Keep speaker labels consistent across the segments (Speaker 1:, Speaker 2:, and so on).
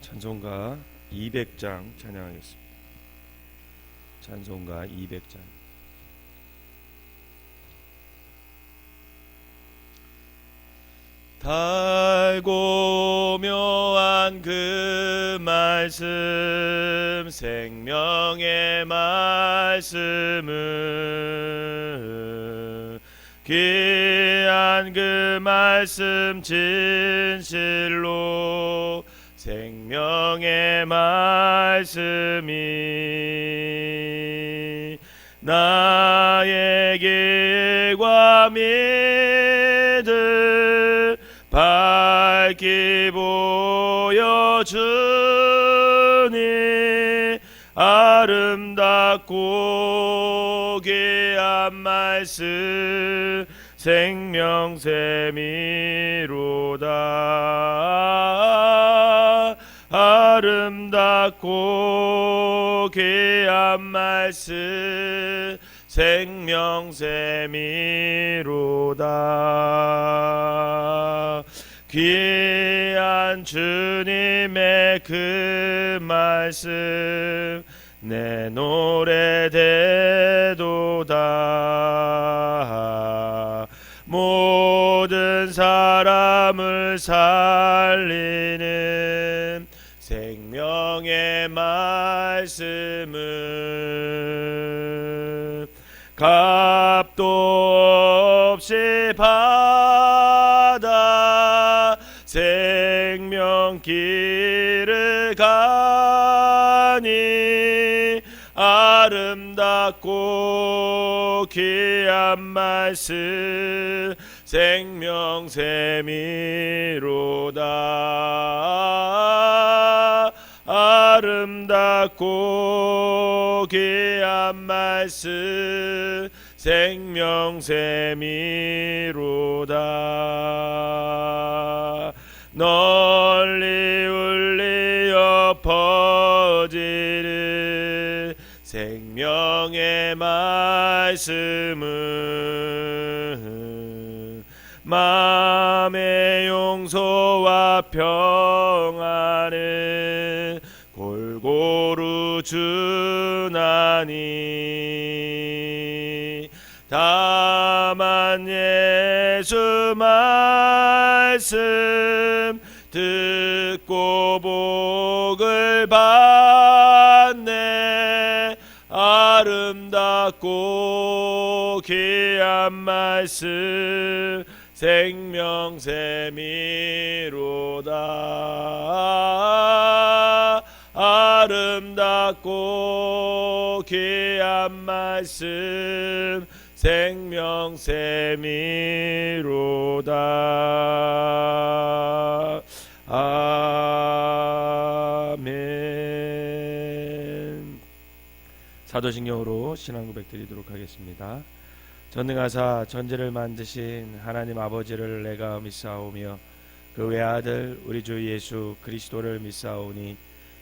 Speaker 1: 찬송가 200장 찬양하겠습니다. 찬송가 200장. 달고 묘한 그 말씀 생명의 말씀을 귀한 그 말씀 진실로 생명의 말씀이 나의 길과 믿음 밝히 보여주니 아름답고 귀한 말씀 생명세미로다 아름답고 귀한 말씀 생명세미로다 귀한 주님의 그 말씀 내 노래 되도다 모든 사람을 살리는 내 말씀은 값도 없이 받아 생명길을 가니 아름답고 귀한 말씀 생명세미로다 아름답고 귀한 말씀 생명세미로다 널리 울리어 퍼지는 생명의 말씀은 마음의 용서와 평안을 주 주나니 다만 예수 말씀 듣고 복을 받네 아름답고 귀한 말씀 생명샘미로다 받고 귀한 말씀 생명 세미로다 아멘 사도신경으로 신앙 고백 드리도록 하겠습니다 전능하사 전제를 만드신 하나님 아버지를 내가 믿사오며 그 외아들 우리 주 예수 그리스도를 믿사오니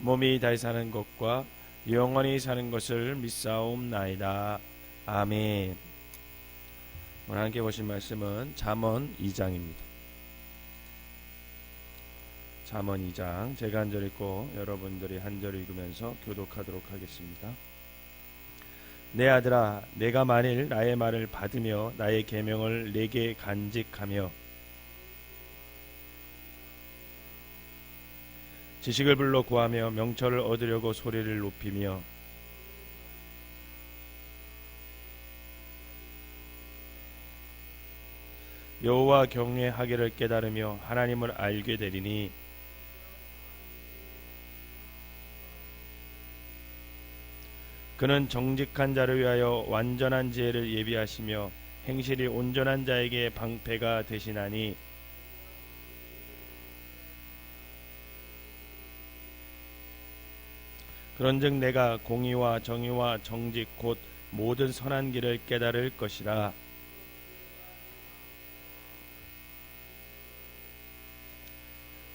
Speaker 1: 몸이 다시 사는 것과 영원히 사는 것을 믿사옵나이다. 아멘. 오늘 함께 보신 말씀은 잠언 2장입니다. 잠언 2장 제가 한절 읽고 여러분들이 한 절 읽으면서 교독하도록 하겠습니다. 내 아들아 내가 만일 나의 말을 받으며 나의 계명을 내게 간직하며 지식을 불러 구하며 명철을 얻으려고 소리를 높이며 여호와 경외하기를 깨달으며 하나님을 알게 되리니 그는 정직한 자를 위하여 완전한 지혜를 예비하시며 행실이 온전한 자에게 방패가 되시나니 그런즉 내가 공의와 정의와 정직 곧 모든 선한 길을 깨달을 것이라.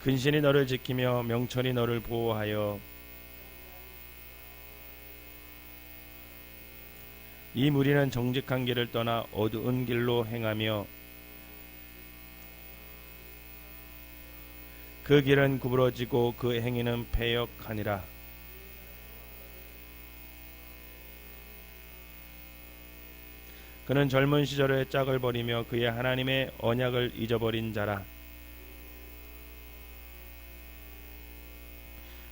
Speaker 1: 근신이 너를 지키며 명철이 너를 보호하여 이 무리는 정직한 길을 떠나 어두운 길로 행하며 그 길은 구부러지고 그 행위는 폐역하니라 그는 젊은 시절에 짝을 버리며 그의 하나님의 언약을 잊어버린 자라.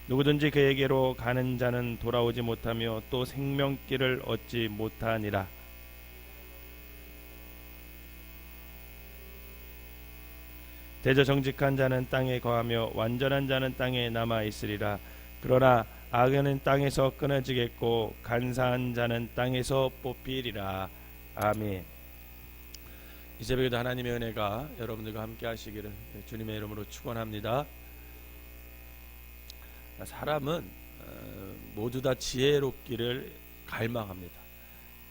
Speaker 1: 누구든지 그에게로 가는 자는 돌아오지 못하며 또 생명길을 얻지 못하니라. 대저 정직한 자는 땅에 거하며 완전한 자는 땅에 남아 있으리라. 그러나 악은 땅에서 끊어지겠고 간사한 자는 땅에서 뽑히리라. 아멘. 이 새벽에도 하나님의 은혜가 여러분들과 함께 하시기를 주님의 이름으로 축원합니다. 사람은 어, 모두 다 지혜롭기를 갈망합니다.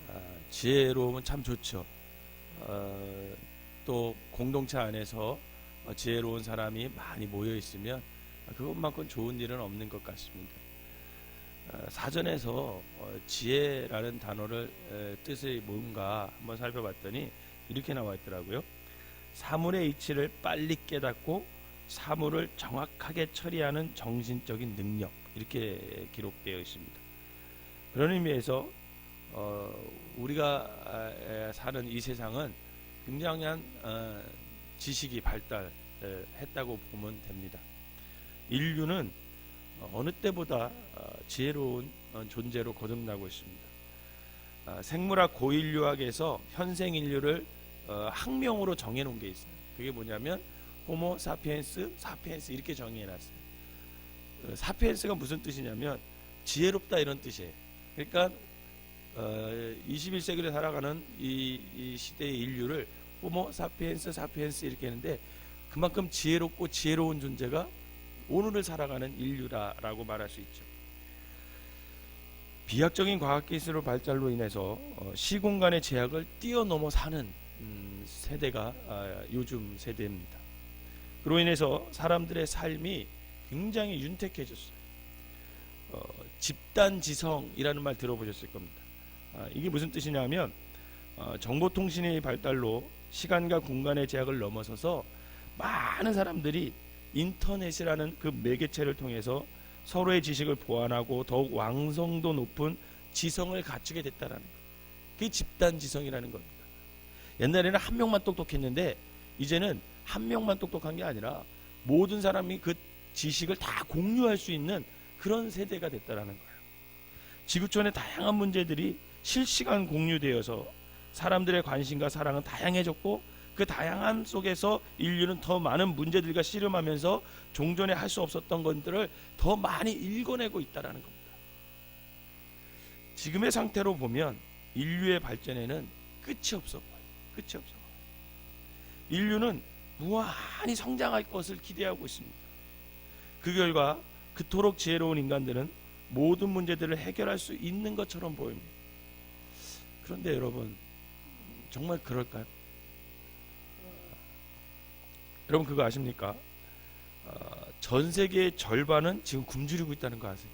Speaker 1: 어, 지혜로움은참 좋죠. 어, 또 공동체 안에서 지혜로운 사람이 많이 모여 있으면 그것만큼 좋은 일은 없는 것 같습니다. 사전에서 어, 지혜라는 단어를 뜻이 뭔가 한번 살펴봤더니 이렇게 나와 있더라고요. 사물의 이치를 빨리 깨닫고 사물을 정확하게 처리하는 정신적인 능력 이렇게 기록되어 있습니다. 그런 의미에서 어, 우리가 아, 사는 이 세상은 굉장한 어, 지식이 발달했다고 보면 됩니다. 인류는 어, 어느 때보다 어, 지혜로운 어, 존재로 거듭나고 있습니다. 아, 생물학 고인류학에서 현생 인류를 학명으로 정해놓은 게 있어요. 그게 뭐냐면 호모 사피엔스, 사피엔스 이렇게 정해놨어요. 그 사피엔스가 무슨 뜻이냐면 지혜롭다 이런 뜻이에요. 그러니까 21세기를 살아가는 이, 이 시대의 인류를 호모 사피엔스, 사피엔스 이렇게 했는데 그만큼 지혜롭고 지혜로운 존재가 오늘을 살아가는 인류다라고 말할 수 있죠. 비약적인 과학 기술의 발달로 인해서 어, 시공간의 제약을 뛰어넘어 사는 음, 세대가 아, 요즘 세대입니다. 그로 인해서 사람들의 삶이 굉장히 윤택해졌어요. 어, 집단지성이라는 말 들어보셨을 겁니다. 아, 이게 무슨 뜻이냐면 어, 정보통신의 발달로 시간과 공간의 제약을 넘어서서 많은 사람들이 인터넷이라는 그 매개체를 통해서 서로의 지식을 보완하고 더욱 왕성도 높은 지성을 갖추게 됐다라는 거. 그게 집단 지성이라는 겁니다. 옛날에는 한 명만 똑똑했는데 이제는 한 명만 똑똑한 게 아니라 모든 사람이 그 지식을 다 공유할 수 있는 그런 세대가 됐다라는 거예요. 지구촌의 다양한 문제들이 실시간 공유되어서 사람들의 관심과 사랑은 다양해졌고 그 다양함 속에서 인류는 더 많은 문제들과 씨름하면서 종전에 할 수 없었던 것들을 더 많이 읽어내고 있다라는 겁니다. 지금의 상태로 보면 인류의 발전에는 끝이 없어 보여요. 끝이 없어 보여요. 인류는 무한히 성장할 것을 기대하고 있습니다. 그 결과 그토록 지혜로운 인간들은 모든 문제들을 해결할 수 있는 것처럼 보입니다. 그런데 여러분 정말 그럴까요? 여러분 그거 아십니까? 어, 전 세계의 절반은 지금 굶주리고 있다는 거 아세요?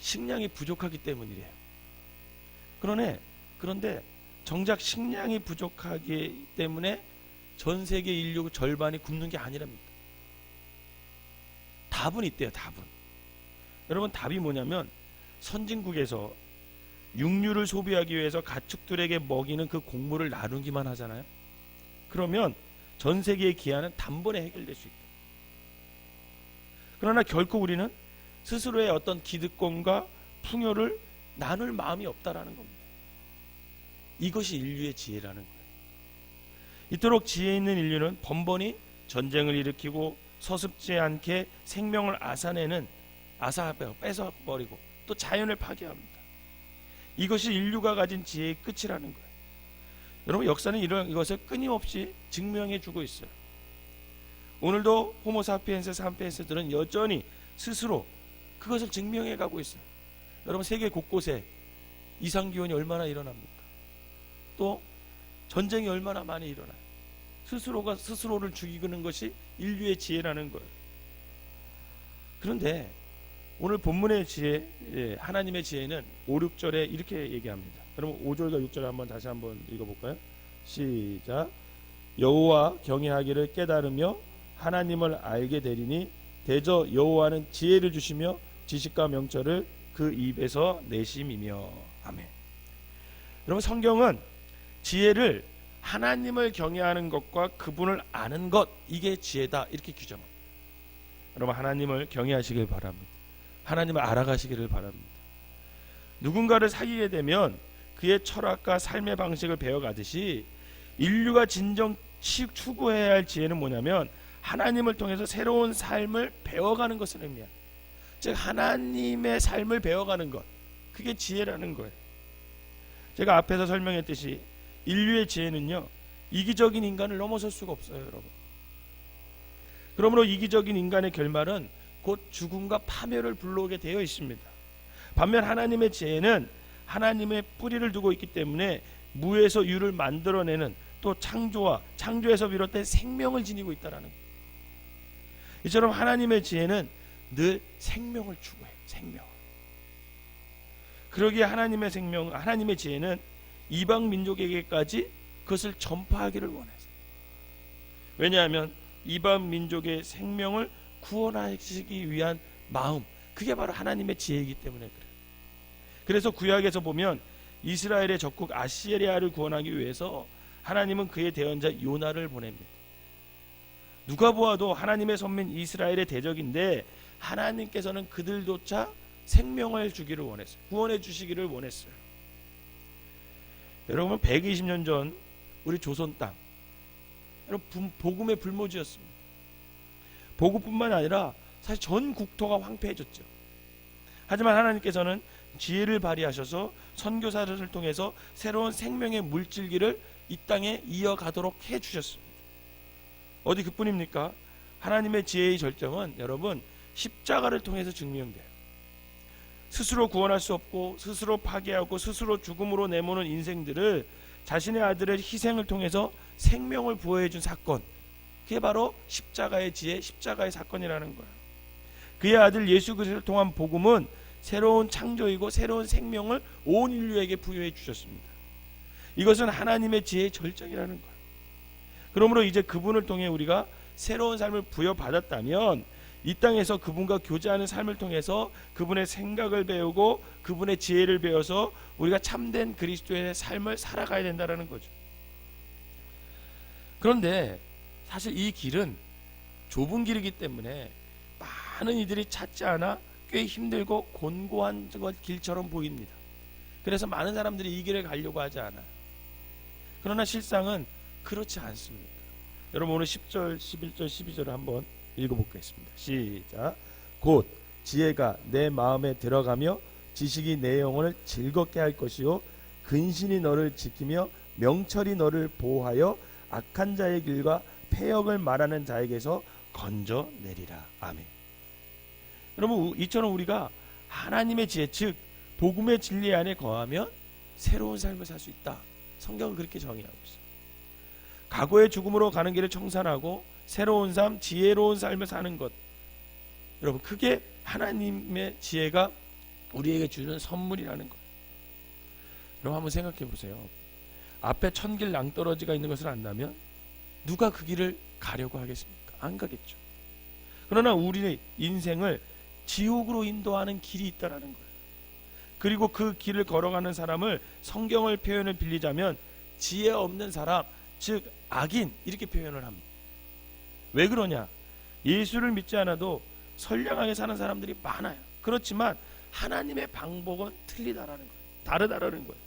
Speaker 1: 식량이 부족하기 때문이래요. 그러네 그런데 정작 식량이 부족하기 때문에 전 세계 인류 절반이 굶는 게 아니랍니다. 답은 있대요, 답은. 여러분 답이 뭐냐면 선진국에서 육류를 소비하기 위해서 가축들에게 먹이는 그 곡물을 나누기만 하잖아요. 그러면 전 세계의 기한은 단번에 해결될 수 있다. 그러나 결코 우리는 스스로의 어떤 기득권과 풍요를 나눌 마음이 없다라는 겁니다. 이것이 인류의 지혜라는 거예요. 이토록 지혜 있는 인류는 번번이 전쟁을 일으키고 서습지 않게 생명을 아사내는 아사하고 뺏어버리고 또 자연을 파괴합니다. 이것이 인류가 가진 지혜의 끝이라는 거예요. 여러분 역사는 이런 이것을 끊임없이 증명해 주고 있어요. 오늘도 호모 사피엔스 사피엔스들은 여전히 스스로 그것을 증명해 가고 있어요. 여러분 세계 곳곳에 이상 기온이 얼마나 일어납니까? 또 전쟁이 얼마나 많이 일어나요? 스스로가 스스로를 죽이는 것이 인류의 지혜라는 거예요. 그런데 오늘 본문의 지혜, 예, 하나님의 지혜는 5, 6절에 이렇게 얘기합니다. 여러분 5절과 6절 한번 다시 한번 읽어볼까요? 시작. 여호와 경외하기를 깨달으며 하나님을 알게 되리니 대저 여호와는 지혜를 주시며 지식과 명철을 그 입에서 내심이며 아멘. 여러분 성경은 지혜를 하나님을 경외하는 것과 그분을 아는 것 이게 지혜다 이렇게 규정합니다. 여러분 하나님을 경외하시길 바랍니다. 하나님을 알아가시기를 바랍니다. 누군가를 사귀게 되면 그의 철학과 삶의 방식을 배워가듯이 인류가 진정 추구해야 할 지혜는 뭐냐면 하나님을 통해서 새로운 삶을 배워가는 것을 의미한 즉 하나님의 삶을 배워가는 것 그게 지혜라는 거예요 제가 앞에서 설명했듯이 인류의 지혜는요 이기적인 인간을 넘어설 수가 없어요 여러분 그러므로 이기적인 인간의 결말은 곧 죽음과 파멸을 불러오게 되어 있습니다 반면 하나님의 지혜는 하나님의 뿌리를 두고 있기 때문에 무에서 유를 만들어내는 또 창조와 창조에서 비롯된 생명을 지니고 있다라는 거예요. 이처럼 하나님의 지혜는 늘 생명을 추구해 생명. 그러기에 하나님의 생명, 하나님의 지혜는 이방 민족에게까지 그것을 전파하기를 원해서. 왜냐하면 이방 민족의 생명을 구원하시기 위한 마음, 그게 바로 하나님의 지혜이기 때문에 그래. 요 그래서 구약에서 보면 이스라엘의 적국 아시리아를 구원하기 위해서 하나님은 그의 대언자 요나를 보냅니다. 누가 보아도 하나님의 선민 이스라엘의 대적인데 하나님께서는 그들조차 생명을 주기를 원했어요. 구원해 주시기를 원했어요. 여러분 120년 전 우리 조선 땅 여러분 복음의 불모지였습니다. 복음뿐만 아니라 사실 전 국토가 황폐해졌죠. 하지만 하나님께서는 지혜를 발휘하셔서 선교사를 통해서 새로운 생명의 물질기를 이 땅에 이어가도록 해 주셨습니다. 어디 그뿐입니까? 하나님의 지혜의 절정은 여러분 십자가를 통해서 증명돼요. 스스로 구원할 수 없고 스스로 파괴하고 스스로 죽음으로 내모는 인생들을 자신의 아들의 희생을 통해서 생명을 부여해 준 사건. 그게 바로 십자가의 지혜, 십자가의 사건이라는 거예요. 그의 아들 예수 그리스도를 통한 복음은 새로운 창조이고 새로운 생명을 온 인류에게 부여해 주셨습니다. 이것은 하나님의 지혜의 절정이라는 거예요. 그러므로 이제 그분을 통해 우리가 새로운 삶을 부여받았다면 이 땅에서 그분과 교제하는 삶을 통해서 그분의 생각을 배우고 그분의 지혜를 배워서 우리가 참된 그리스도의 삶을 살아가야 된다는 거죠. 그런데 사실 이 길은 좁은 길이기 때문에 많은 이들이 찾지 않아 꽤 힘들고 곤고한 길처럼 보입니다. 그래서 많은 사람들이 이 길을 가려고 하지 않아요. 그러나 실상은 그렇지 않습니다. 여러분 오늘 10절, 11절, 12절을 한번 읽어보겠습니다. 시작. 곧 지혜가 내 마음에 들어가며 지식이 내 영혼을 즐겁게 할 것이요 근신이 너를 지키며 명철이 너를 보호하여 악한 자의 길과 폐역을 말하는 자에게서 건져 내리라. 아멘. 여러분 이처럼 우리가 하나님의 지혜 즉 복음의 진리 안에 거하면 새로운 삶을 살 수 있다. 성경은 그렇게 정의하고 있어요. 과거의 죽음으로 가는 길을 청산하고 새로운 삶, 지혜로운 삶을 사는 것. 여러분 그게 하나님의 지혜가 우리에게 주는 선물이라는 것. 여러분 한번 생각해 보세요. 앞에 천길 낭떠러지가 있는 것을 안다면 누가 그 길을 가려고 하겠습니까? 안 가겠죠. 그러나 우리의 인생을 지옥으로 인도하는 길이 있다라는 거예요. 그리고 그 길을 걸어가는 사람을 성경을 표현을 빌리자면 지혜 없는 사람, 즉 악인 이렇게 표현을 합니다. 왜 그러냐? 예수를 믿지 않아도 선량하게 사는 사람들이 많아요. 그렇지만 하나님의 방법은 틀리다라는 거예요. 다르다라는 거예요.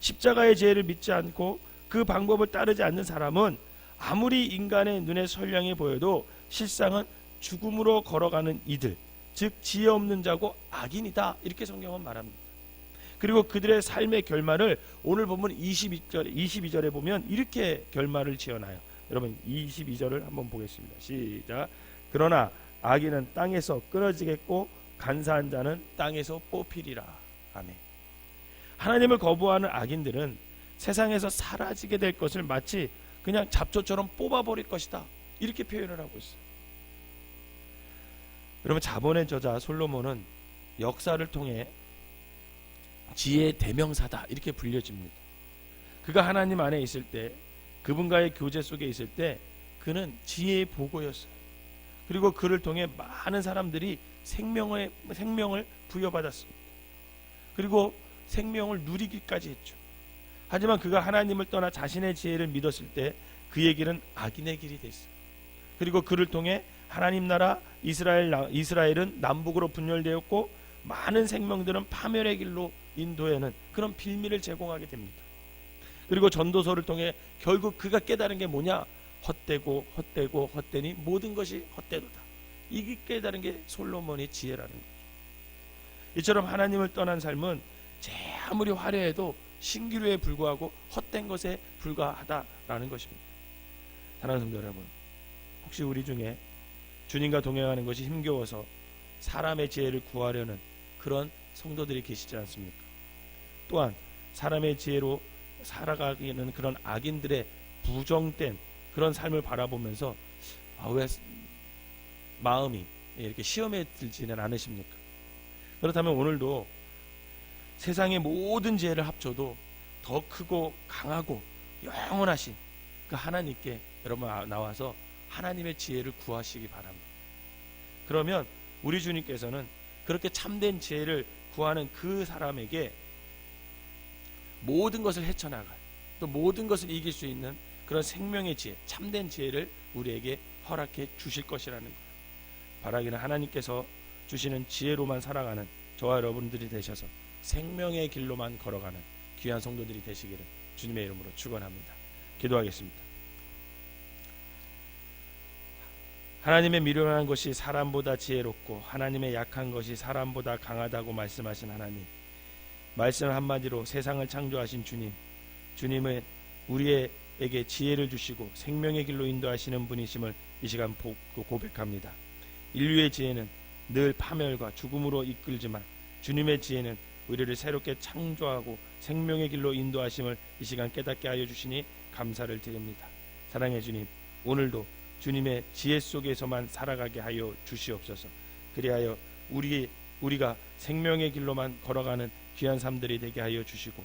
Speaker 1: 십자가의 죄를 믿지 않고 그 방법을 따르지 않는 사람은 아무리 인간의 눈에 선량해 보여도 실상은 죽음으로 걸어가는 이들, 즉 지혜 없는 자고 악인이다 이렇게 성경은 말합니다. 그리고 그들의 삶의 결말을 오늘 보면 2 2절 22절에 보면 이렇게 결말을 지어놔요. 여러분 22절을 한번 보겠습니다. 시작. 그러나 악인은 땅에서 끊어지겠고 간사한 자는 땅에서 뽑히리라. 아멘. 하나님을 거부하는 악인들은 세상에서 사라지게 될 것을 마치 그냥 잡초처럼 뽑아버릴 것이다. 이렇게 표현을 하고 있어요. 여러분 자본의 저자 솔로몬은 역사를 통해 지혜의 대명사다 이렇게 불려집니다. 그가 하나님 안에 있을 때 그분과의 교제 속에 있을 때 그는 지혜의 보고였어요. 그리고 그를 통해 많은 사람들이 생명의 생명을 부여받았습니다. 그리고 생명을 누리기까지 했죠. 하지만 그가 하나님을 떠나 자신의 지혜를 믿었을 때그 얘기는 악인의 길이 됐어요. 그리고 그를 통해 하나님 나라 이스라엘 이스라엘은 남북으로 분열되었고 많은 생명들은 파멸의 길로 인도에는 그런 빌미를 제공하게 됩니다. 그리고 전도서를 통해 결국 그가 깨달은 게 뭐냐? 헛되고 헛되고 헛되니 모든 것이 헛되도다. 이게 깨달은 게 솔로몬의 지혜라는 거죠. 이처럼 하나님을 떠난 삶은 제 아무리 화려해도 신기루에 불과하고 헛된 것에 불과하다라는 것입니다. 사랑하는 성도 여러분, 혹시 우리 중에 주님과 동행하는 것이 힘겨워서 사람의 지혜를 구하려는 그런 성도들이 계시지 않습니까? 또한 사람의 지혜로 살아가기는 그런 악인들의 부정된 그런 삶을 바라보면서 아, 왜 마음이 이렇게 시험에 들지는 않으십니까? 그렇다면 오늘도 세상의 모든 지혜를 합쳐도 더 크고 강하고 영원하신 그 하나님께 여러분 아, 나와서 하나님의 지혜를 구하시기 바랍니다. 그러면 우리 주님께서는 그렇게 참된 지혜를 구하는 그 사람에게 모든 것을 헤쳐나갈 또 모든 것을 이길 수 있는 그런 생명의 지혜, 참된 지혜를 우리에게 허락해 주실 것이라는 거 바라기는 하나님께서 주시는 지혜로만 살아가는 저와 여러분들이 되셔서 생명의 길로만 걸어가는 귀한 성도들이 되시기를 주님의 이름으로 축원합니다. 기도하겠습니다. 하나님의 미련한 것이 사람보다 지혜롭고 하나님의 약한 것이 사람보다 강하다고 말씀하신 하나님. 말씀 한마디로 세상을 창조하신 주님. 주님은 우리에게 지혜를 주시고 생명의 길로 인도하시는 분이심을 이 시간 그 고백합니다. 인류의 지혜는 늘 파멸과 죽음으로 이끌지만 주님의 지혜는 우리를 새롭게 창조하고 생명의 길로 인도하심을 이 시간 깨닫게 하여 주시니 감사를 드립니다. 사랑해 주님, 오늘도 주님의 지혜 속에서만 살아가게 하여 주시옵소서. 그리하여 우리 우리가 생명의 길로만 걸어가는 귀한 삶들이 되게 하여 주시고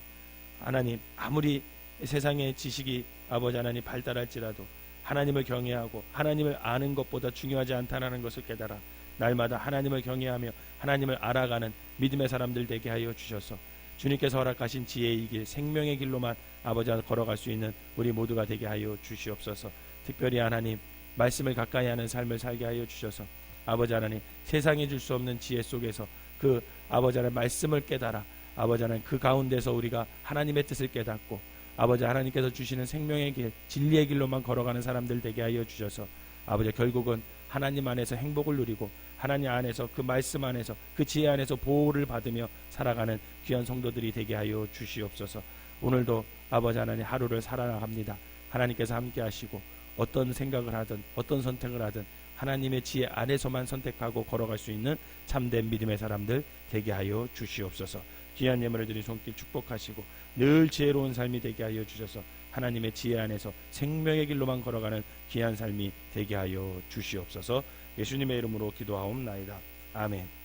Speaker 1: 하나님 아무리 세상의 지식이 아버지 하나님 발달할지라도 하나님을 경외하고 하나님을 아는 것보다 중요하지 않다는 것을 깨달아 날마다 하나님을 경외하며 하나님을 알아가는 믿음의 사람들 되게 하여 주셔서 주님께서 허락하신 지혜의 길 생명의 길로만 아버지 걸어갈 수 있는 우리 모두가 되게 하여 주시옵소서. 특별히 하나님 말씀을 가까이 하는 삶을 살게 하여 주셔서 아버지 하나님 세상에줄 수 없는 지혜 속에서 그 아버지 하나님 말씀을 깨달아 아버지 하나님 그 가운데서 우리가 하나님의 뜻을 깨닫고 아버지 하나님께서 주시는 생명의 길 진리의 길로만 걸어가는 사람들 되게 하여 주셔서 아버지 결국은 하나님 안에서 행복을 누리고 하나님 안에서 그 말씀 안에서 그 지혜 안에서 보호를 받으며 살아가는 귀한 성도들이 되게 하여 주시옵소서 오늘도 아버지 하나님 하루를 살아나갑니다 하나님께서 함께 하시고 어떤 생각을 하든 어떤 선택을 하든 하나님의 지혜 안에서만 선택하고 걸어갈 수 있는 참된 믿음의 사람들 되게 하여 주시옵소서. 귀한 예물을 드린 손길 축복하시고 늘 지혜로운 삶이 되게 하여 주셔서 하나님의 지혜 안에서 생명의 길로만 걸어가는 귀한 삶이 되게 하여 주시옵소서. 예수님의 이름으로 기도하옵나이다. 아멘.